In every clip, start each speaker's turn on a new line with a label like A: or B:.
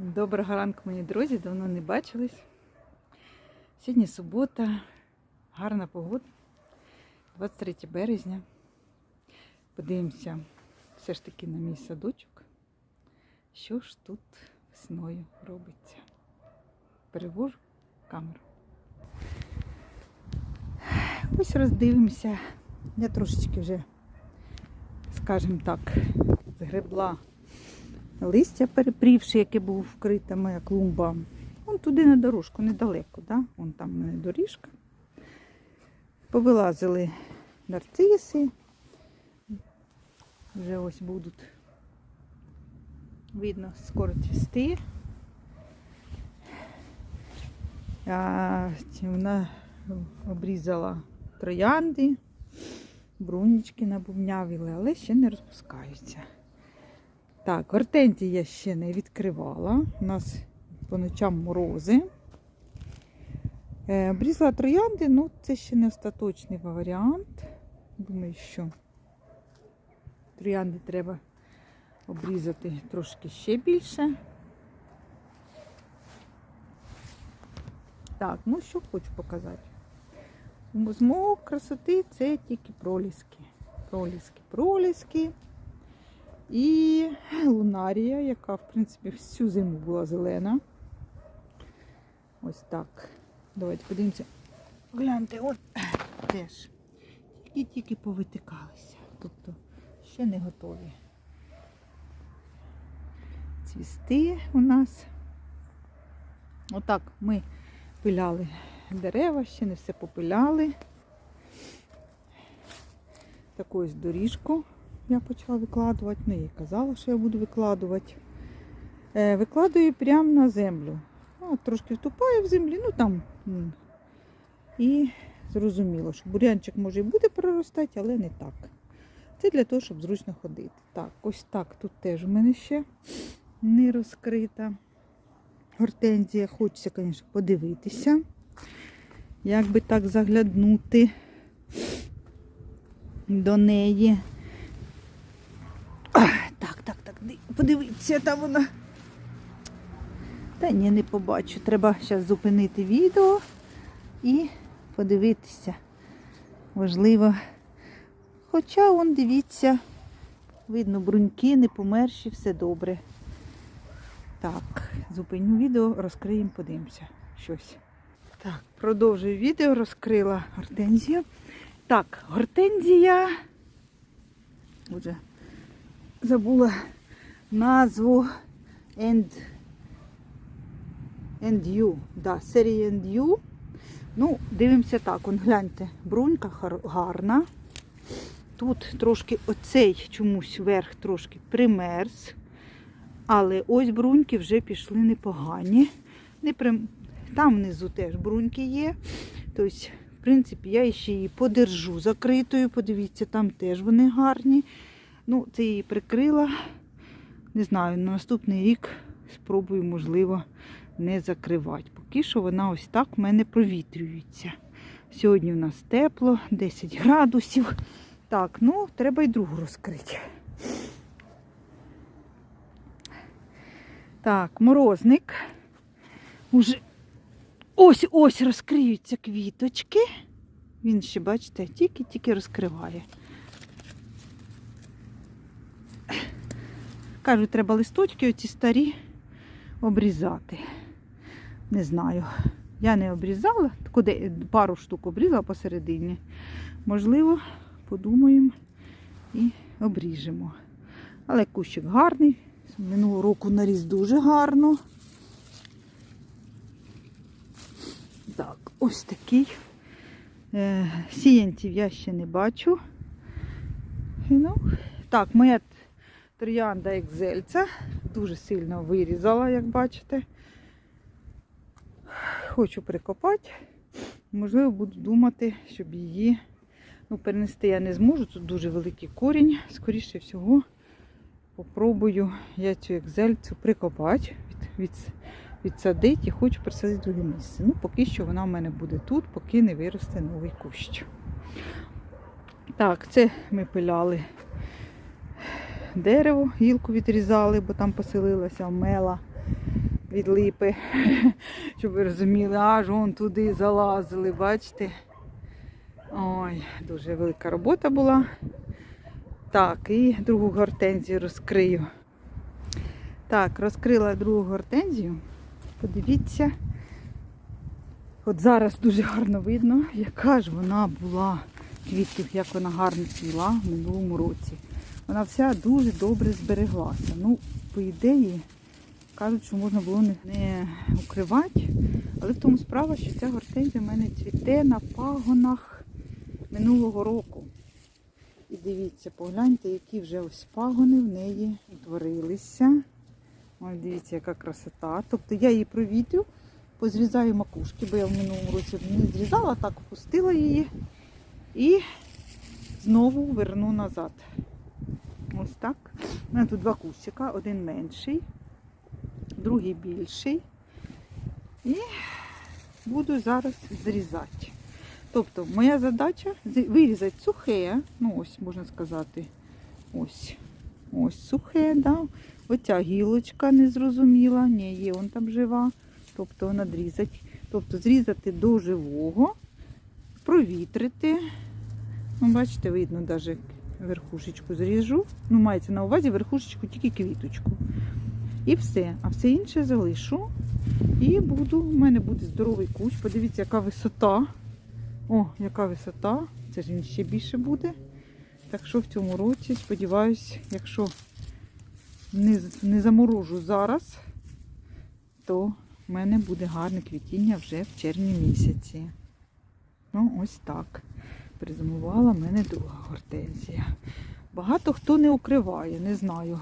A: Доброго ранку, мої друзі, давно не бачились. Сьогодні субота, гарна погода, 23 березня. Подивимося все ж таки на мій садочок. Що ж тут весною робиться? Перевожу камеру. Ось роздивимося. Я трошечки вже, скажімо так, згребла листя перепрівши, яке було вкрита моя клумба. Вон туди на дорожку, недалеко, да? Вон там в мене доріжка. Повилазили нарциси. Вже ось будуть, видно, скоро цвісти. А, вона обрізала троянди, брунічки набувнявіли, але ще не розпускаються. Так, гортензії я ще не відкривала. У нас по ночам морози. Е, Обрізала троянди, ну це ще не остаточний варіант. Думаю, що троянди треба обрізати трошки ще більше. Так, ну що хочу показати. З мого красоти це тільки проліски. Проліски, проліски. І лунарія, яка, в принципі, всю зиму була зелена. Ось так. Давайте подивимося. Гляньте, от теж. Тільки-тільки повитикалися. Тобто ще не готові. Цвісти у нас. Отак ми пиляли дерева, ще не все попиляли. Таку ось доріжку я почала викладувати. Ну, я їй казала, що я буду викладувати. Е, викладаю прямо на землю. Ну, трошки втупаю в землі, ну там. І зрозуміло, що бурянчик може і буде проростати, але не так. Це для того, щоб зручно ходити. Так, ось так тут теж у мене ще не розкрита. Гортензія, хочеться, звісно, подивитися. Як би так загляднути до неї. Ах, Так, так, так, ди- подивіться, там вона. Та ні, не побачу. Треба зараз зупинити відео і подивитися. Важливо. Хоча, он, дивіться, видно, бруньки, не померші, все добре. Так, зупиню відео, розкриємо, подивимося щось. Так, продовжую відео, розкрила гортензію. Так, гортензія. Отже, забула назву and, and you. Да, серії and you. Ну, дивимося так, он гляньте, брунька гарна. Тут трошки оцей чомусь верх трошки примерз. Але ось бруньки вже пішли непогані. Не прим... Там внизу теж бруньки є. Тобто, в принципі, я ще її подержу закритою. Подивіться, там теж вони гарні. Ну, це її прикрила. Не знаю, на наступний рік спробую, можливо, не закривати. Поки що вона ось так в мене провітрюється. Сьогодні у нас тепло, 10 градусів. Так, ну, треба й другу розкрити. Так, морозник. Уже ось-ось розкриються квіточки. Він ще, бачите, тільки-тільки розкриває. Кажуть, треба листочки оці старі обрізати. Не знаю. Я не обрізала, куди пару штук обрізала посередині. Можливо, подумаємо і обріжемо. Але кущик гарний. Минулого року наріс дуже гарно. Так, ось такий. Е, сіянців я ще не бачу. Ну, так, моя троянда екзельця дуже сильно вирізала, як бачите. Хочу прикопати. Можливо, буду думати, щоб її ну, перенести я не зможу. Тут дуже великий корінь. Скоріше всього, попробую я цю екзельцю прикопати, від, від, відсадити і хочу присадити друге місце. Ну, поки що вона в мене буде тут, поки не виросте новий кущ. Так, це ми пиляли дерево, гілку відрізали, бо там поселилася мела. від липи, щоб ви розуміли, аж вон туди залазили, бачите? Ой, дуже велика робота була. Так, і другу гортензію розкрию. Так, розкрила другу гортензію. Подивіться. От зараз дуже гарно видно, яка ж вона була квітів, як вона гарно цвіла в минулому році. Вона вся дуже добре збереглася. Ну, по ідеї, кажуть, що можна було не, укривати, але в тому справа, що ця гортензія в мене цвіте на пагонах минулого року. І дивіться, погляньте, які вже ось пагони в неї утворилися. Ось дивіться, яка красота. Тобто я її провітрю, позрізаю макушки, бо я в минулому році не зрізала, так опустила її і знову верну назад. Ось так. У мене тут два кущика, один менший, другий більший. І буду зараз зрізати. Тобто моя задача вирізати сухе, ну ось можна сказати, ось. Ось сухе, да. Оця гілочка незрозуміла, ні, є вон там жива. Тобто надрізати. Тобто зрізати до живого, провітрити. Ну, бачите, видно, навіть верхушечку зріжу. Ну, мається на увазі верхушечку, тільки квіточку. І все. А все інше залишу. І буду, у мене буде здоровий кущ. Подивіться, яка висота. О, яка висота. Це ж він ще більше буде. Так що в цьому році, сподіваюсь, якщо не, не заморожу зараз, то в мене буде гарне квітіння вже в червні місяці. Ну, ось так. Призимувала в мене друга гортензія. Багато хто не укриває, не знаю.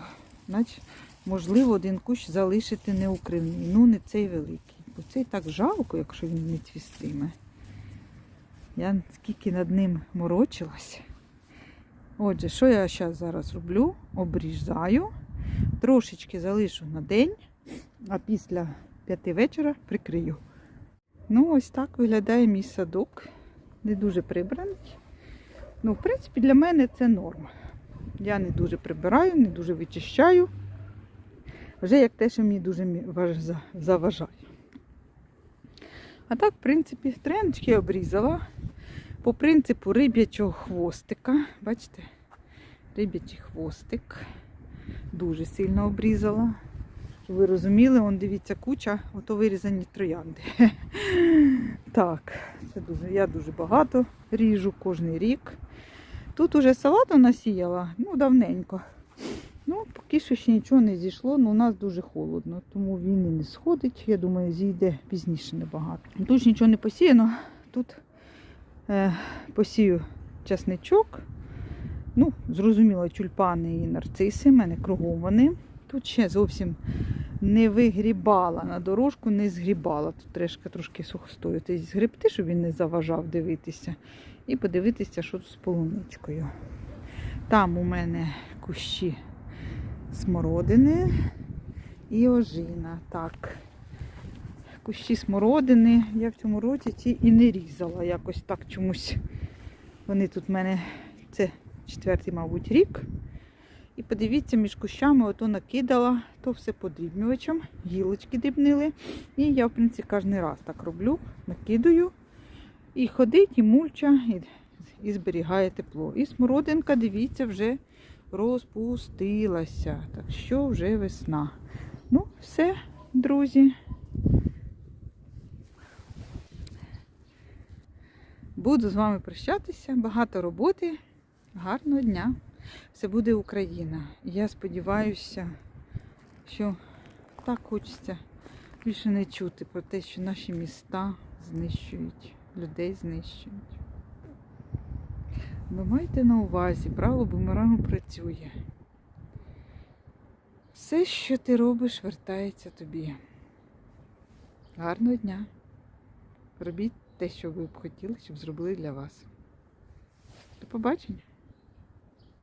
A: Значить, можливо, один кущ залишити неукривний. Ну, не цей великий. Бо цей так жалко, якщо він не цвістиме. Я скільки над ним морочилась. Отже, що я зараз зараз роблю? Обрізаю, трошечки залишу на день, а після п'яти вечора прикрию. Ну, ось так виглядає мій садок. Не дуже прибраний. Ну, в принципі, для мене це норма. Я не дуже прибираю, не дуже вичищаю. Вже як те, що мені дуже заважає. А так, в принципі, треночки обрізала. По принципу риб'ячого хвостика. Бачите? Риб'ячий хвостик. Дуже сильно обрізала. Ви розуміли, он дивіться куча, ото вирізані троянди. Так, це дуже, я дуже багато ріжу кожен рік. Тут уже салату насіяла, ну, давненько. Ну, поки що ще нічого не зійшло, але у нас дуже холодно, тому він і не сходить. Я думаю, зійде пізніше небагато. Тут нічого не посіяно. Тут е, посію часничок. Ну, зрозуміло, тюльпани і нарциси, в мене кругом вони. Тут ще зовсім не вигрібала на дорожку, не згрібала. Тут трошки трошки сухостояти згребти, щоб він не заважав дивитися. І подивитися, що тут з полуничкою. Там у мене кущі смородини і ожина. Так. Кущі смородини я в цьому році ці і не різала. Якось так чомусь. Вони тут в мене це четвертий, мабуть, рік. І подивіться, між кущами ото накидала, то все подрібнювачем, гілочки дрібнили. І я, в принципі, кожен раз так роблю, накидаю. І ходить, і мульча, і, і зберігає тепло. І смородинка, дивіться, вже розпустилася. Так що вже весна. Ну, все, друзі. Буду з вами прощатися. Багато роботи. Гарного дня. Все буде Україна. І я сподіваюся, що так хочеться більше не чути про те, що наші міста знищують, людей знищують. Ви майте на увазі, право бумерангу працює. Все, що ти робиш, вертається тобі. Гарного дня. Робіть те, що ви б хотіли, щоб зробили для вас. До побачення.